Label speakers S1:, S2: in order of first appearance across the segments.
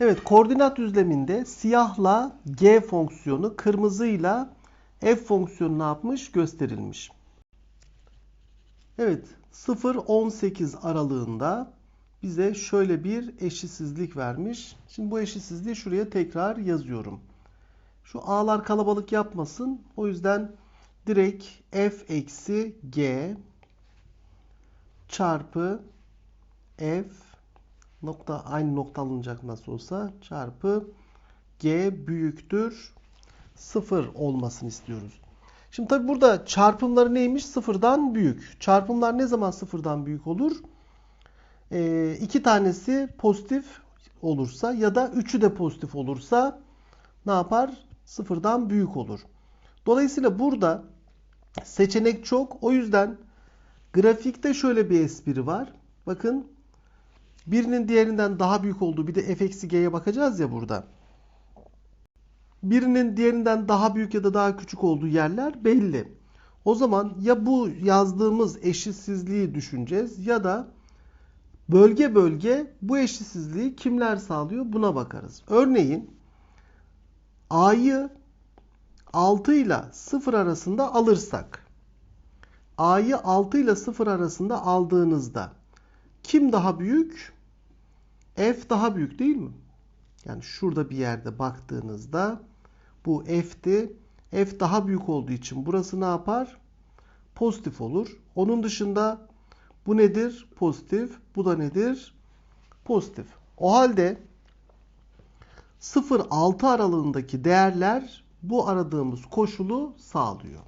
S1: Evet, koordinat düzleminde siyahla g fonksiyonu, kırmızıyla f fonksiyonu ne yapmış? Gösterilmiş. Evet, 0-18 aralığında bize şöyle bir eşitsizlik vermiş. Şimdi bu eşitsizliği şuraya tekrar yazıyorum. Şu a'lar kalabalık yapmasın. O yüzden direkt f eksi g çarpı f nokta aynı nokta alınacak nasıl olsa çarpı g büyüktür 0 olmasını istiyoruz. Şimdi tabi burada çarpımları neymiş? Sıfırdan büyük. Çarpımlar ne zaman sıfırdan büyük olur? Ee, iki tanesi pozitif olursa ya da üçü de pozitif olursa ne yapar? Sıfırdan büyük olur. Dolayısıyla burada seçenek çok. O yüzden grafikte şöyle bir espri var. Bakın birinin diğerinden daha büyük olduğu bir de f eksi g'ye bakacağız ya burada. Birinin diğerinden daha büyük ya da daha küçük olduğu yerler belli. O zaman ya bu yazdığımız eşitsizliği düşüneceğiz ya da bölge bölge bu eşitsizliği kimler sağlıyor buna bakarız. Örneğin a'yı 6 ile 0 arasında alırsak a'yı 6 ile 0 arasında aldığınızda kim daha büyük? F daha büyük değil mi? Yani şurada bir yerde baktığınızda bu f'ti. F daha büyük olduğu için burası ne yapar? Pozitif olur. Onun dışında bu nedir? Pozitif. Bu da nedir? Pozitif. O halde 0-6 aralığındaki değerler bu aradığımız koşulu sağlıyor.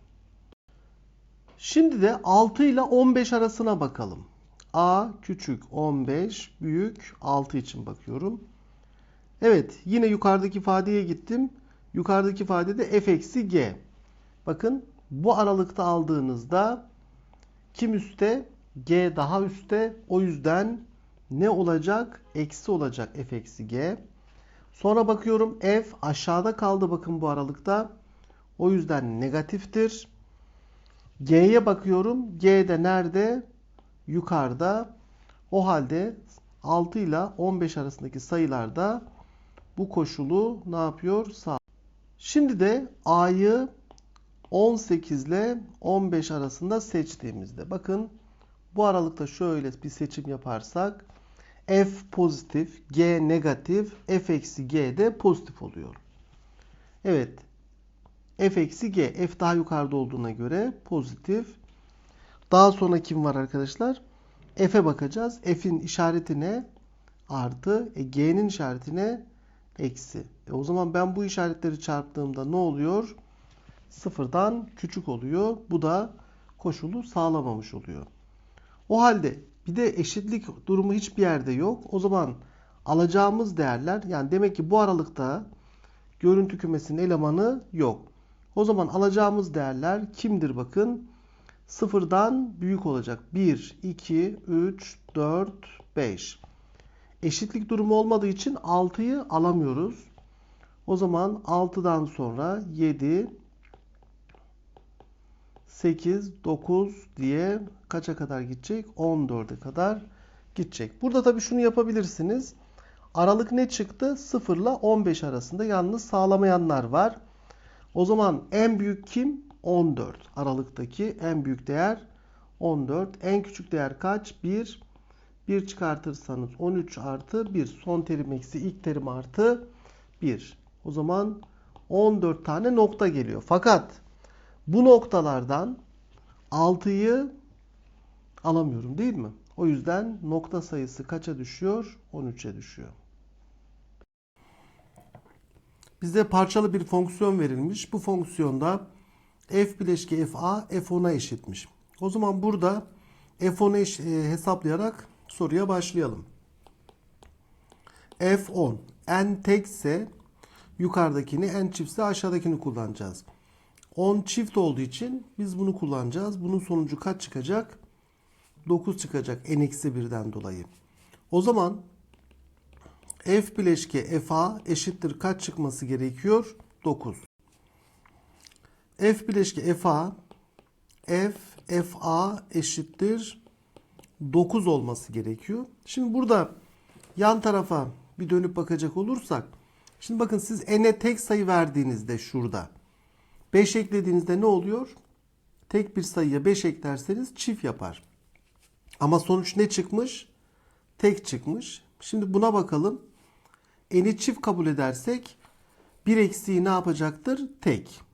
S1: Şimdi de 6 ile 15 arasına bakalım. A küçük 15 büyük 6 için bakıyorum. Evet yine yukarıdaki ifadeye gittim. Yukarıdaki ifadede f eksi g. Bakın bu aralıkta aldığınızda kim üstte? G daha üstte. O yüzden ne olacak? Eksi olacak f eksi g. Sonra bakıyorum f aşağıda kaldı bakın bu aralıkta. O yüzden negatiftir. G'ye bakıyorum. G de nerede? Yukarıda. O halde 6 ile 15 arasındaki sayılarda bu koşulu ne yapıyor? Sağ. Şimdi de A'yı 18 ile 15 arasında seçtiğimizde bakın bu aralıkta şöyle bir seçim yaparsak F pozitif, G negatif, F eksi G de pozitif oluyor. Evet. F eksi G. F daha yukarıda olduğuna göre pozitif. Daha sonra kim var arkadaşlar? F'e bakacağız. F'in işareti ne? Artı. E, G'nin işareti ne? Eksi. E, o zaman ben bu işaretleri çarptığımda ne oluyor? Sıfırdan küçük oluyor. Bu da koşulu sağlamamış oluyor. O halde bir de eşitlik durumu hiçbir yerde yok. O zaman alacağımız değerler yani demek ki bu aralıkta görüntü kümesinin elemanı yok. O zaman alacağımız değerler kimdir bakın? Sıfırdan büyük olacak. 1, 2, 3, 4, 5. Eşitlik durumu olmadığı için 6'yı alamıyoruz. O zaman 6'dan sonra 7, 8, 9 diye kaça kadar gidecek? 14'e kadar gidecek. Burada tabii şunu yapabilirsiniz. Aralık ne çıktı? 0 ile 15 arasında yalnız sağlamayanlar var. O zaman en büyük kim? 14. Aralıktaki en büyük değer 14. En küçük değer kaç? 1. 1 çıkartırsanız 13 artı 1. Son terim eksi ilk terim artı 1. O zaman 14 tane nokta geliyor. Fakat bu noktalardan 6'yı alamıyorum değil mi? O yüzden nokta sayısı kaça düşüyor? 13'e düşüyor. Bize parçalı bir fonksiyon verilmiş. Bu fonksiyonda f bileşki fa f10'a eşitmiş. O zaman burada f10'u eş- e, hesaplayarak soruya başlayalım. f10 n tekse yukarıdakini n çiftse aşağıdakini kullanacağız. 10 çift olduğu için biz bunu kullanacağız. Bunun sonucu kaç çıkacak? 9 çıkacak n-1'den dolayı. O zaman f bileşke fa eşittir kaç çıkması gerekiyor? 9. f bileşke fa f fa eşittir 9 olması gerekiyor. Şimdi burada yan tarafa bir dönüp bakacak olursak. Şimdi bakın siz n'e tek sayı verdiğinizde şurada 5 eklediğinizde ne oluyor? Tek bir sayıya 5 eklerseniz çift yapar. Ama sonuç ne çıkmış? Tek çıkmış. Şimdi buna bakalım. N'i çift kabul edersek bir eksiği ne yapacaktır? Tek.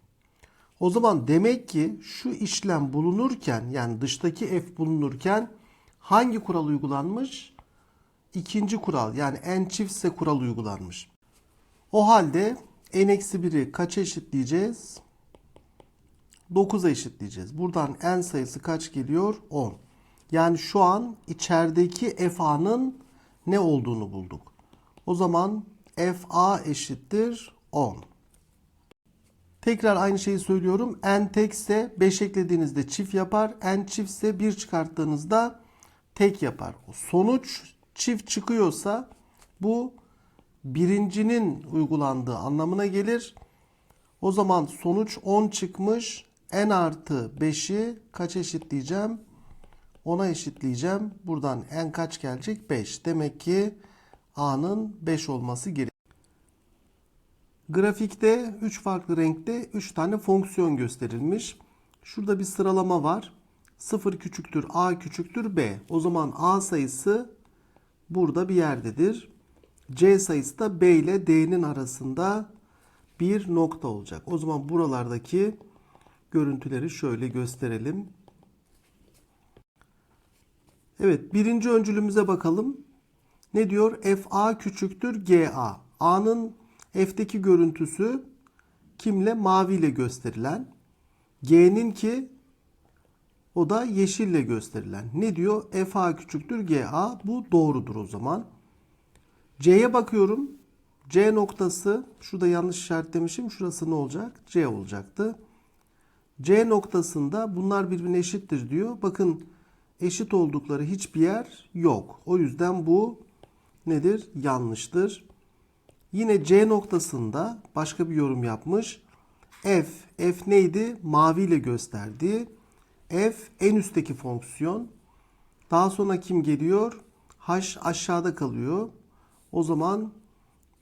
S1: O zaman demek ki şu işlem bulunurken yani dıştaki f bulunurken hangi kural uygulanmış? İkinci kural yani n çiftse kural uygulanmış. O halde n-1'i kaça eşitleyeceğiz? 9'a eşitleyeceğiz. Buradan n sayısı kaç geliyor? 10. Yani şu an içerideki fa'nın ne olduğunu bulduk. O zaman fa eşittir 10. Tekrar aynı şeyi söylüyorum. n tekse 5 eklediğinizde çift yapar. n çiftse 1 çıkarttığınızda tek yapar. Sonuç çift çıkıyorsa bu birincinin uygulandığı anlamına gelir. O zaman sonuç 10 çıkmış. n artı 5'i kaç eşitleyeceğim? 10'a eşitleyeceğim. Buradan n kaç gelecek? 5. Demek ki a'nın 5 olması gerekiyor. Grafikte 3 farklı renkte 3 tane fonksiyon gösterilmiş. Şurada bir sıralama var. 0 küçüktür a küçüktür b. O zaman a sayısı burada bir yerdedir. c sayısı da b ile d'nin arasında bir nokta olacak. O zaman buralardaki görüntüleri şöyle gösterelim. Evet birinci öncülümüze bakalım. Ne diyor? fa küçüktür ga. a'nın f'teki görüntüsü kimle? Maviyle gösterilen. G'nin ki o da yeşille gösterilen. Ne diyor? fa küçüktür ga. Bu doğrudur o zaman. C'ye bakıyorum. C noktası şurada yanlış işaretlemişim. Şurası ne olacak? C olacaktı. C noktasında bunlar birbirine eşittir diyor. Bakın eşit oldukları hiçbir yer yok. O yüzden bu nedir? Yanlıştır. Yine C noktasında başka bir yorum yapmış. F, F neydi? Maviyle gösterdi. F en üstteki fonksiyon. Daha sonra kim geliyor? H aşağıda kalıyor. O zaman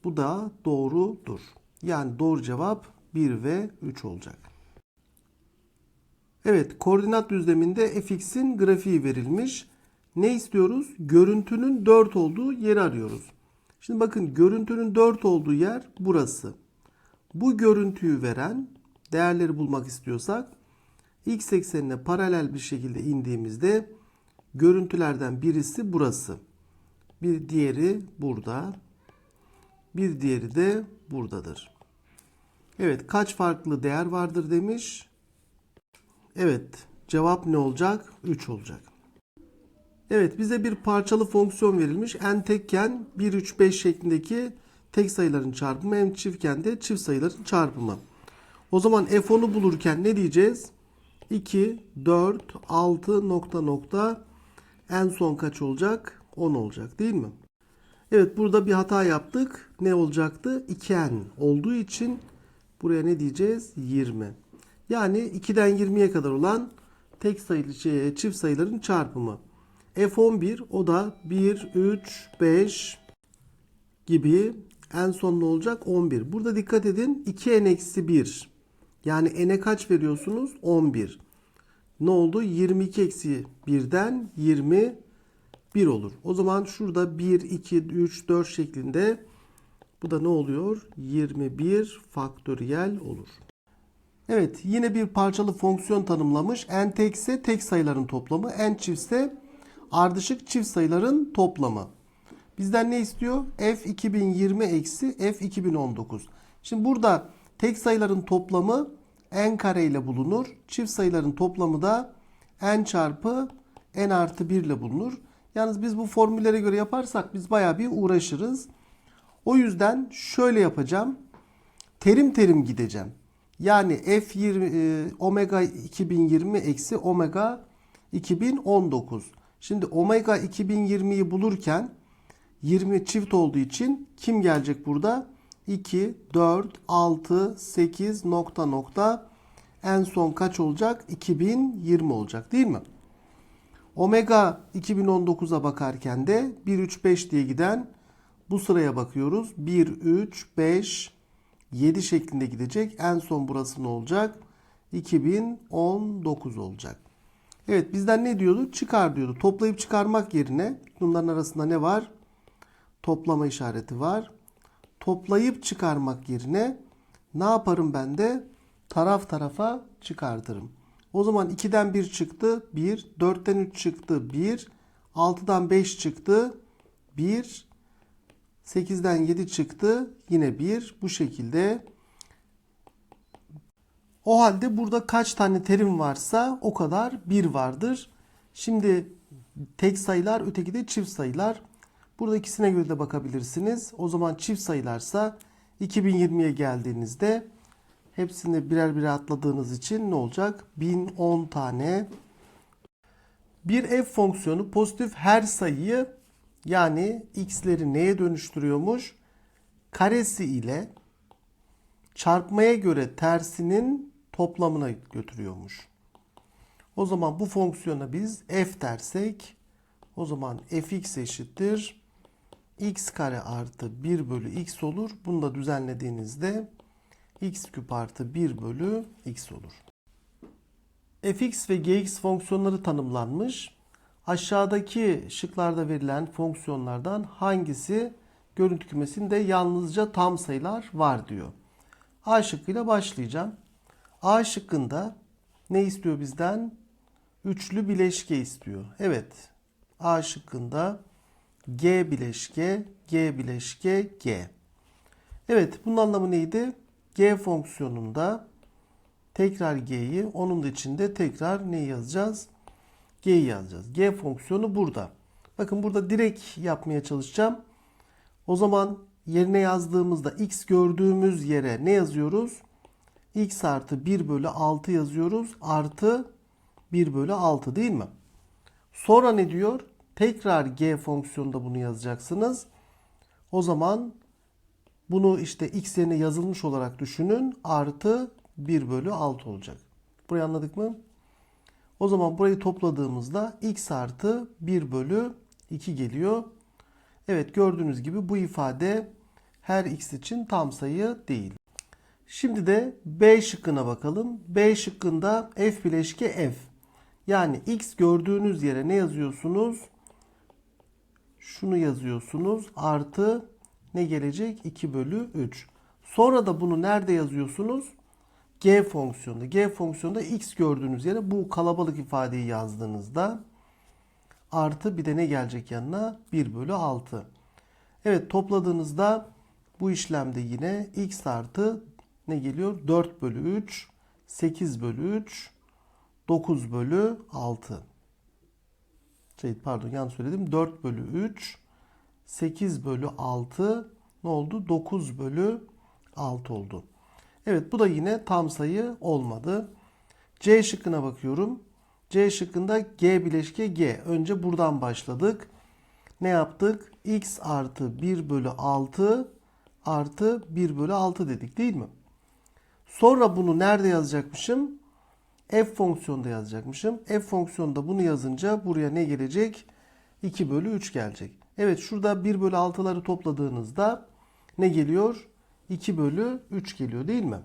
S1: bu da doğrudur. Yani doğru cevap 1 ve 3 olacak. Evet, koordinat düzleminde fx'in grafiği verilmiş. Ne istiyoruz? Görüntünün 4 olduğu yeri arıyoruz. Şimdi bakın görüntünün 4 olduğu yer burası. Bu görüntüyü veren değerleri bulmak istiyorsak x eksenine paralel bir şekilde indiğimizde görüntülerden birisi burası. Bir diğeri burada. Bir diğeri de buradadır. Evet kaç farklı değer vardır demiş. Evet cevap ne olacak? 3 olacak. Evet bize bir parçalı fonksiyon verilmiş. n tekken 1, 3, 5 şeklindeki tek sayıların çarpımı n çiftken de çift sayıların çarpımı. O zaman f10'u bulurken ne diyeceğiz? 2, 4, 6 nokta nokta en son kaç olacak? 10 olacak değil mi? Evet burada bir hata yaptık. Ne olacaktı? 2n olduğu için buraya ne diyeceğiz? 20. Yani 2'den 20'ye kadar olan tek sayılı şey, çift sayıların çarpımı. F11 o da 1, 3, 5 gibi en son ne olacak? 11. Burada dikkat edin 2n-1 yani n'e kaç veriyorsunuz? 11. Ne oldu? 22 eksi 1'den 21 olur. O zaman şurada 1, 2, 3, 4 şeklinde bu da ne oluyor? 21 faktöriyel olur. Evet yine bir parçalı fonksiyon tanımlamış. n tekse tek sayıların toplamı. n çiftse ardışık çift sayıların toplamı. Bizden ne istiyor? f 2020 eksi f 2019. Şimdi burada tek sayıların toplamı n kare ile bulunur. Çift sayıların toplamı da n çarpı n artı 1 ile bulunur. Yalnız biz bu formüllere göre yaparsak biz baya bir uğraşırız. O yüzden şöyle yapacağım. Terim terim gideceğim. Yani f20 e, omega 2020 eksi omega 2019. Şimdi omega 2020'yi bulurken 20 çift olduğu için kim gelecek burada? 2, 4, 6, 8 nokta nokta en son kaç olacak? 2020 olacak değil mi? Omega 2019'a bakarken de 1, 3, 5 diye giden Bu sıraya bakıyoruz. 1, 3, 5, 7 şeklinde gidecek. En son burası ne olacak? 2019 olacak. Evet bizden ne diyordu? Çıkar diyordu. Toplayıp çıkarmak yerine bunların arasında ne var? Toplama işareti var. Toplayıp çıkarmak yerine ne yaparım ben de? Taraf tarafa çıkartırım. O zaman 2'den 1 çıktı. 1. 4'ten 3 çıktı. 1. 6'dan 5 çıktı. 1. 8'den 7 çıktı. Yine 1. Bu şekilde. O halde burada kaç tane terim varsa o kadar 1 vardır. Şimdi tek sayılar öteki de çift sayılar. Burada ikisine göre de bakabilirsiniz. O zaman çift sayılarsa 2020'ye geldiğinizde hepsini birer birer atladığınız için ne olacak? 1010 tane. Bir f fonksiyonu pozitif her sayıyı yani x'leri neye dönüştürüyormuş? Karesi ile çarpmaya göre tersinin toplamına götürüyormuş. O zaman bu fonksiyona biz f dersek o zaman fx eşittir x kare artı 1 bölü x olur. Bunu da düzenlediğinizde x küp artı 1 bölü x olur. fx ve gx fonksiyonları tanımlanmış. Aşağıdaki şıklarda verilen fonksiyonlardan hangisi görüntü kümesinde yalnızca tam sayılar var diyor. A şıkkıyla başlayacağım. A şıkkında ne istiyor bizden? Üçlü bileşke istiyor. Evet. A şıkkında G bileşke, G bileşke, G. Evet bunun anlamı neydi? G fonksiyonunda tekrar G'yi, onun da içinde tekrar neyi yazacağız? G'yi yazacağız. G fonksiyonu burada. Bakın burada direkt yapmaya çalışacağım. O zaman yerine yazdığımızda x gördüğümüz yere ne yazıyoruz? X artı 1 bölü 6 yazıyoruz. Artı 1 bölü 6 değil mi? Sonra ne diyor? Tekrar g fonksiyonunda bunu yazacaksınız. O zaman bunu işte x yerine yazılmış olarak düşünün. Artı 1 bölü 6 olacak. Burayı anladık mı? O zaman burayı topladığımızda x artı 1 bölü 2 geliyor. Evet gördüğünüz gibi bu ifade her x için tam sayı değil. Şimdi de B şıkkına bakalım. B şıkkında f bileşke f. Yani x gördüğünüz yere ne yazıyorsunuz? Şunu yazıyorsunuz. Artı ne gelecek? 2 bölü 3. Sonra da bunu nerede yazıyorsunuz? G fonksiyonunda. G fonksiyonunda x gördüğünüz yere bu kalabalık ifadeyi yazdığınızda artı bir de ne gelecek yanına? 1 bölü 6. Evet topladığınızda bu işlemde yine x artı ne geliyor? 4 bölü 3, 8 bölü 3, 9 bölü 6. Şey, pardon yanlış söyledim. 4 bölü 3, 8 bölü 6 ne oldu? 9 bölü 6 oldu. Evet bu da yine tam sayı olmadı. C şıkkına bakıyorum. C şıkkında G bileşke G. Önce buradan başladık. Ne yaptık? X artı 1 bölü 6 artı 1 bölü 6 dedik değil mi? Sonra bunu nerede yazacakmışım? F fonksiyonda yazacakmışım. F fonksiyonda bunu yazınca buraya ne gelecek? 2 bölü 3 gelecek. Evet şurada 1 bölü 6'ları topladığınızda ne geliyor? 2 bölü 3 geliyor değil mi?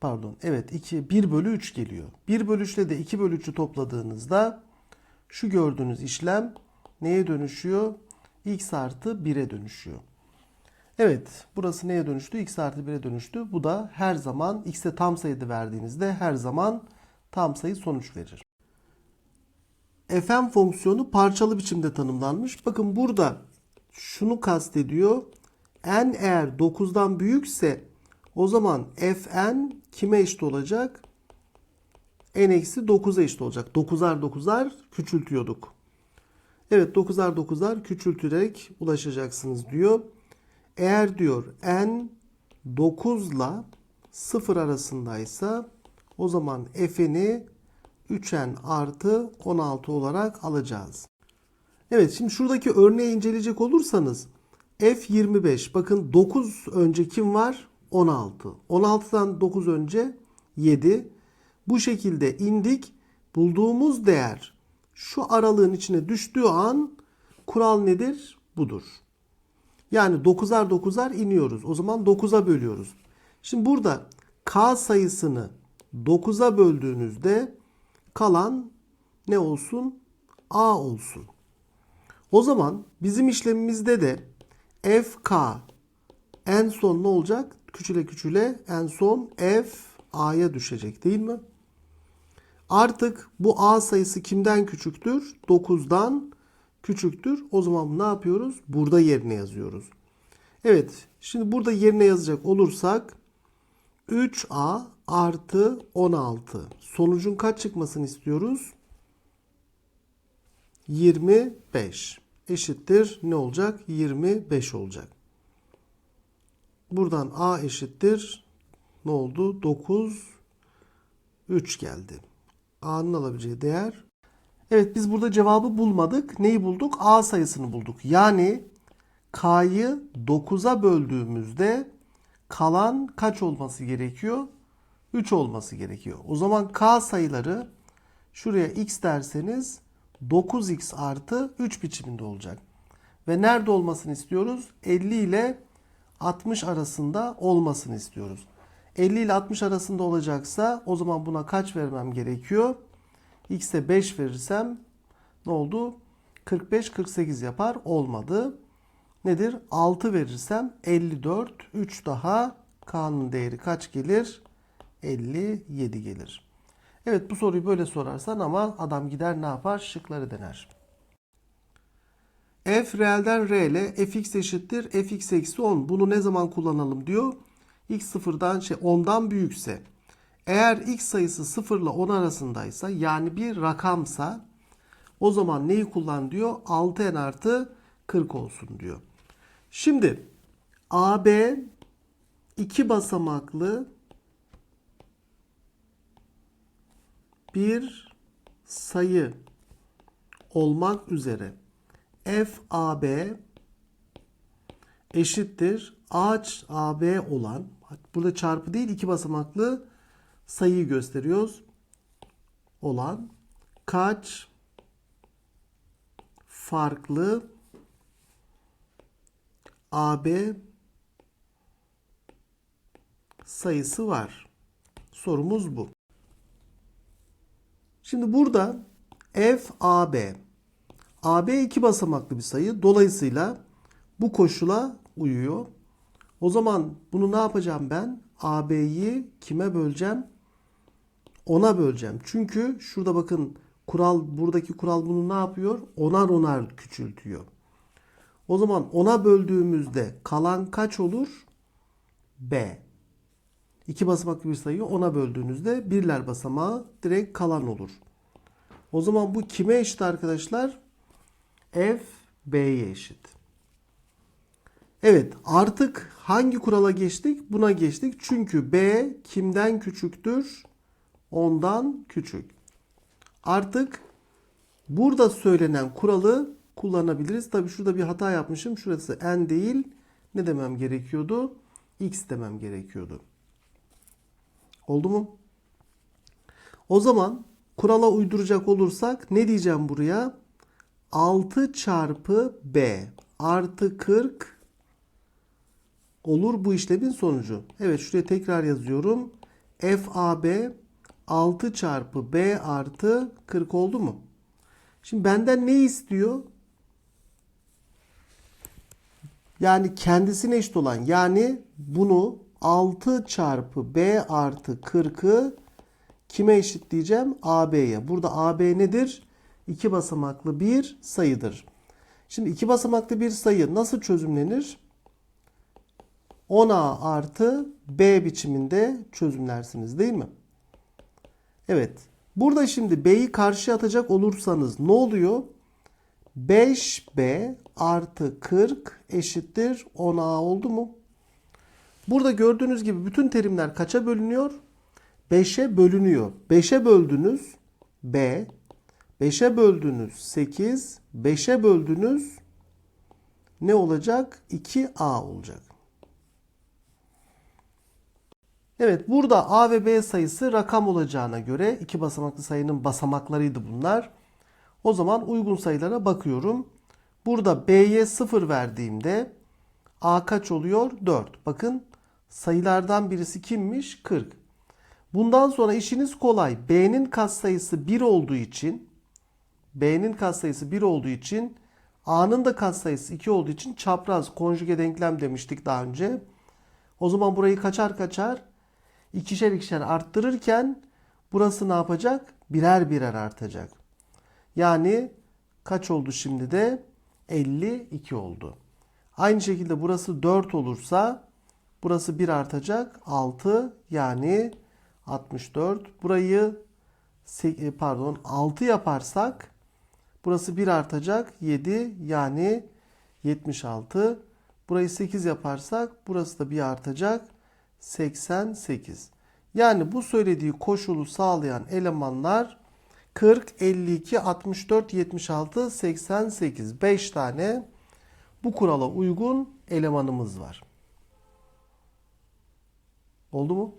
S1: Pardon evet 2, 1 bölü 3 geliyor. 1 bölü 3 ile de 2 bölü 3'ü topladığınızda şu gördüğünüz işlem neye dönüşüyor? x artı 1'e dönüşüyor. Evet burası neye dönüştü? x artı 1'e dönüştü. Bu da her zaman x'e tam sayıda verdiğinizde her zaman tam sayı sonuç verir. fn fonksiyonu parçalı biçimde tanımlanmış. Bakın burada şunu kastediyor. n eğer 9'dan büyükse o zaman fn kime eşit olacak? n eksi 9'a eşit olacak. 9'ar 9'ar küçültüyorduk. Evet 9'ar 9'ar küçültürerek ulaşacaksınız diyor. Eğer diyor n 9 ile 0 arasındaysa o zaman f'ini 3n artı 16 olarak alacağız. Evet şimdi şuradaki örneği inceleyecek olursanız f25 bakın 9 önce kim var? 16. 16'dan 9 önce 7. Bu şekilde indik. Bulduğumuz değer şu aralığın içine düştüğü an kural nedir? Budur. Yani 9'ar 9'ar iniyoruz. O zaman 9'a bölüyoruz. Şimdi burada k sayısını 9'a böldüğünüzde kalan ne olsun? a olsun. O zaman bizim işlemimizde de fk en son ne olacak? Küçüle küçüle en son f a'ya düşecek değil mi? Artık bu a sayısı kimden küçüktür? 9'dan küçüktür. O zaman ne yapıyoruz? Burada yerine yazıyoruz. Evet. Şimdi burada yerine yazacak olursak 3a artı 16. Sonucun kaç çıkmasını istiyoruz? 25 eşittir ne olacak? 25 olacak. Buradan a eşittir ne oldu? 9 3 geldi. a'nın alabileceği değer Evet biz burada cevabı bulmadık. Neyi bulduk? A sayısını bulduk. Yani K'yı 9'a böldüğümüzde kalan kaç olması gerekiyor? 3 olması gerekiyor. O zaman K sayıları şuraya x derseniz 9x artı 3 biçiminde olacak. Ve nerede olmasını istiyoruz? 50 ile 60 arasında olmasını istiyoruz. 50 ile 60 arasında olacaksa o zaman buna kaç vermem gerekiyor? X'e 5 verirsem ne oldu? 45 48 yapar. Olmadı. Nedir? 6 verirsem 54. 3 daha k'nın değeri kaç gelir? 57 gelir. Evet bu soruyu böyle sorarsan ama adam gider ne yapar? Şıkları dener. f reelden r ile fx eşittir fx eksi 10. Bunu ne zaman kullanalım diyor. x sıfırdan şey 10'dan büyükse eğer x sayısı 0 ile 10 arasındaysa yani bir rakamsa o zaman neyi kullan diyor? 6n artı 40 olsun diyor. Şimdi AB iki basamaklı bir sayı olmak üzere FAB eşittir AH AB olan burada çarpı değil iki basamaklı sayıyı gösteriyoruz. Olan kaç farklı AB sayısı var. Sorumuz bu. Şimdi burada f AB AB iki basamaklı bir sayı. Dolayısıyla bu koşula uyuyor. O zaman bunu ne yapacağım ben? AB'yi kime böleceğim? Ona böleceğim. Çünkü şurada bakın kural buradaki kural bunu ne yapıyor? Onar onar küçültüyor. O zaman ona böldüğümüzde kalan kaç olur? B. İki basamaklı bir sayıyı ona böldüğünüzde birler basamağı direkt kalan olur. O zaman bu kime eşit arkadaşlar? F B'ye eşit. Evet artık hangi kurala geçtik? Buna geçtik. Çünkü B kimden küçüktür? Ondan küçük. Artık burada söylenen kuralı kullanabiliriz. Tabi şurada bir hata yapmışım. Şurası n değil. Ne demem gerekiyordu? x demem gerekiyordu. Oldu mu? O zaman kurala uyduracak olursak ne diyeceğim buraya? 6 çarpı b artı 40 olur bu işlemin sonucu. Evet şuraya tekrar yazıyorum. FAB 6 çarpı B artı 40 oldu mu? Şimdi benden ne istiyor? Yani kendisine eşit olan yani bunu 6 çarpı B artı 40'ı kime eşit diyeceğim? AB'ye. Burada AB nedir? İki basamaklı bir sayıdır. Şimdi iki basamaklı bir sayı nasıl çözümlenir? 10A artı B biçiminde çözümlersiniz değil mi? Evet. Burada şimdi B'yi karşıya atacak olursanız ne oluyor? 5B artı 40 eşittir 10A oldu mu? Burada gördüğünüz gibi bütün terimler kaça bölünüyor? 5'e bölünüyor. 5'e böldünüz B, 5'e böldünüz 8, 5'e böldünüz ne olacak? 2A olacak. Evet burada A ve B sayısı rakam olacağına göre iki basamaklı sayının basamaklarıydı bunlar. O zaman uygun sayılara bakıyorum. Burada B'ye 0 verdiğimde A kaç oluyor? 4. Bakın sayılardan birisi kimmiş? 40. Bundan sonra işiniz kolay. B'nin katsayısı 1 olduğu için B'nin katsayısı 1 olduğu için A'nın da katsayısı 2 olduğu için çapraz konjüge denklem demiştik daha önce. O zaman burayı kaçar kaçar ikişer ikişer arttırırken burası ne yapacak? Birer birer artacak. Yani kaç oldu şimdi de? 52 oldu. Aynı şekilde burası 4 olursa burası 1 artacak. 6 yani 64. Burayı e, pardon 6 yaparsak burası 1 artacak. 7 yani 76. Burayı 8 yaparsak burası da 1 artacak. 88. Yani bu söylediği koşulu sağlayan elemanlar 40, 52, 64, 76, 88. 5 tane bu kurala uygun elemanımız var. Oldu mu?